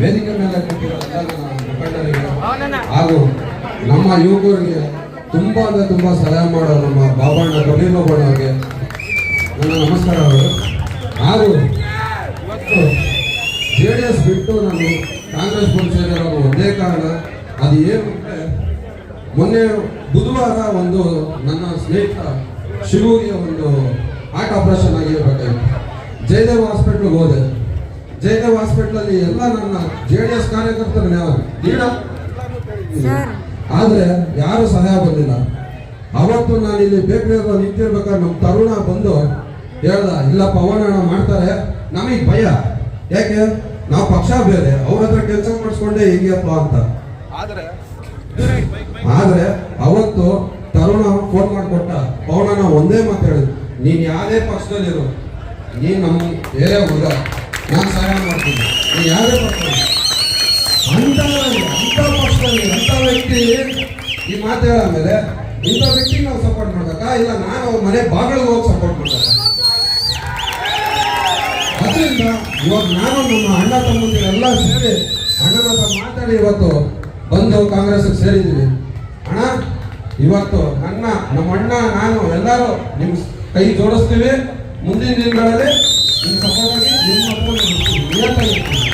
ವೇದಿಕೆ ಮೇಲೆ ಎಲ್ಲ ಮುಖಂಡರಿಗೆ ಹಾಗೂ ನಮ್ಮ ಯುವಕರಿಗೆ ತುಂಬಾ ಅಂದ್ರೆ ತುಂಬಾ ಸಹಾಯ ಮಾಡೋ ನಮ್ಮ ಬಾಬಣ್ಣ ಕಬೀರ್ ಬಾಬಣ್ಣ ಅವರಿಗೆ ನನ್ನ ಅವರು. ಹಾಗೂ ಜೆ ಡಿ ಎಸ್ ಬಿಟ್ಟು ನಾನು ಕಾಂಗ್ರೆಸ್ ಸೇರಿರೋದು ಒಂದೇ ಕಾರಣ ಅದು ಏನು ಅಂದ್ರೆ ಮೊನ್ನೆ ಬುಧವಾರ ಒಂದು ನನ್ನ ಸ್ನೇಹಿತ ಶಿವಗೆ ಒಂದು ಹಾರ್ಟ್ ಆಪರೇಷನ್ ಆಗಿರ್ಬೇಕಾಗಿತ್ತು. ಜಯದೇವ್ ಹಾಸ್ಪಿಟ್ಲಿಗೆ ಹೋದೆ. ಜಯದೇವ್ ಹಾಸ್ಪಿಟಲ್ ಅಲ್ಲಿ ಎಲ್ಲ ನನ್ನ ಜೆ ಡಿ ಎಸ್ ಕಾರ್ಯಕರ್ತರು ಲೀಡ ಆದ್ರೆ ಯಾರು ಸಹಾಯ ಬಂದಿಲ್ಲ. ಅವತ್ತು ನಾನು ಇಲ್ಲಿ ಬೇಕಾದ ನಿಂತಿರ್ಬೇಕಾದ್ರೆ ನಮ್ಮ ತರುಣ ಬಂದು ಹೇಳ್ದ ಇಲ್ಲ ಪವನ ಮಾಡ್ತಾರೆ. ನಮಗೆ ಭಯ. ಯಾಕೆ? ನಾವು ಪಕ್ಷ ಬೇರೆ. ಅವ್ರ ಹತ್ರ ಕೆಲಸ ಮಾಡಿಸ್ಕೊಂಡೆ ಹೇಗೆಯಪ್ಪ ಅಂತ. ಆದ್ರೆ ಅವತ್ತು ತರುಣ ಫೋನ್ ಮಾಡಿಕೊಟ್ಟ ಪವನನ ಒಂದೇ ಮಾತಾಡಿದ್ರು ಹೇಳಿದ್ ನೀನ್ ಯಾವ್ದೇ ಪಕ್ಷದಲ್ಲಿರು. ನೀನ್ ನಮ್ಮ ಏರಿಯಾ ಹುಡುಗ. ನಾನು ಸಹಾಯ ಮಾಡ್ತೀನಿ. ಯಾರೇ ಬರ್ತಾರೆ ಅಂಥ ಅಂತ ಪಕ್ಷದಲ್ಲಿ ಅಂತ ವ್ಯಕ್ತಿ ಈ ಮಾತು ಹೇಳಾದ್ಮೇಲೆ ಇಂಥ ವ್ಯಕ್ತಿಗೆ ನಾವು ಸಪೋರ್ಟ್ ಮಾಡ್ಬೇಕಾ? ಇಲ್ಲ, ನಾನು ಅವ್ರ ಮನೆ ಬಾಗಿಲಿಗೆ ಹೋಗಿ ಸಪೋರ್ಟ್ ಮಾಡ್ಬೇಕಾ? ಅದರಿಂದ ಇವಾಗ ನಾನು ನಮ್ಮ ಅಣ್ಣ ತಮ್ಮಂದಿರೆಲ್ಲ ಸೇರಿ ಅಣ್ಣನ ಹತ್ರ ಮಾತಾಡಿ ಇವತ್ತು ಬಂದು ಕಾಂಗ್ರೆಸ್ ಸೇರಿದ್ದೀವಿ ಅಣ್ಣ, ಇವತ್ತು ನನ್ನ, ನಮ್ಮ ಅಣ್ಣ, ನಾನು ಎಲ್ಲರೂ ನಿಮ್ಮ ಕೈ ಜೋಡಿಸ್ತೀವಿ. ಮುಂದಿನ ದಿನಗಳಲ್ಲಿ Thank you.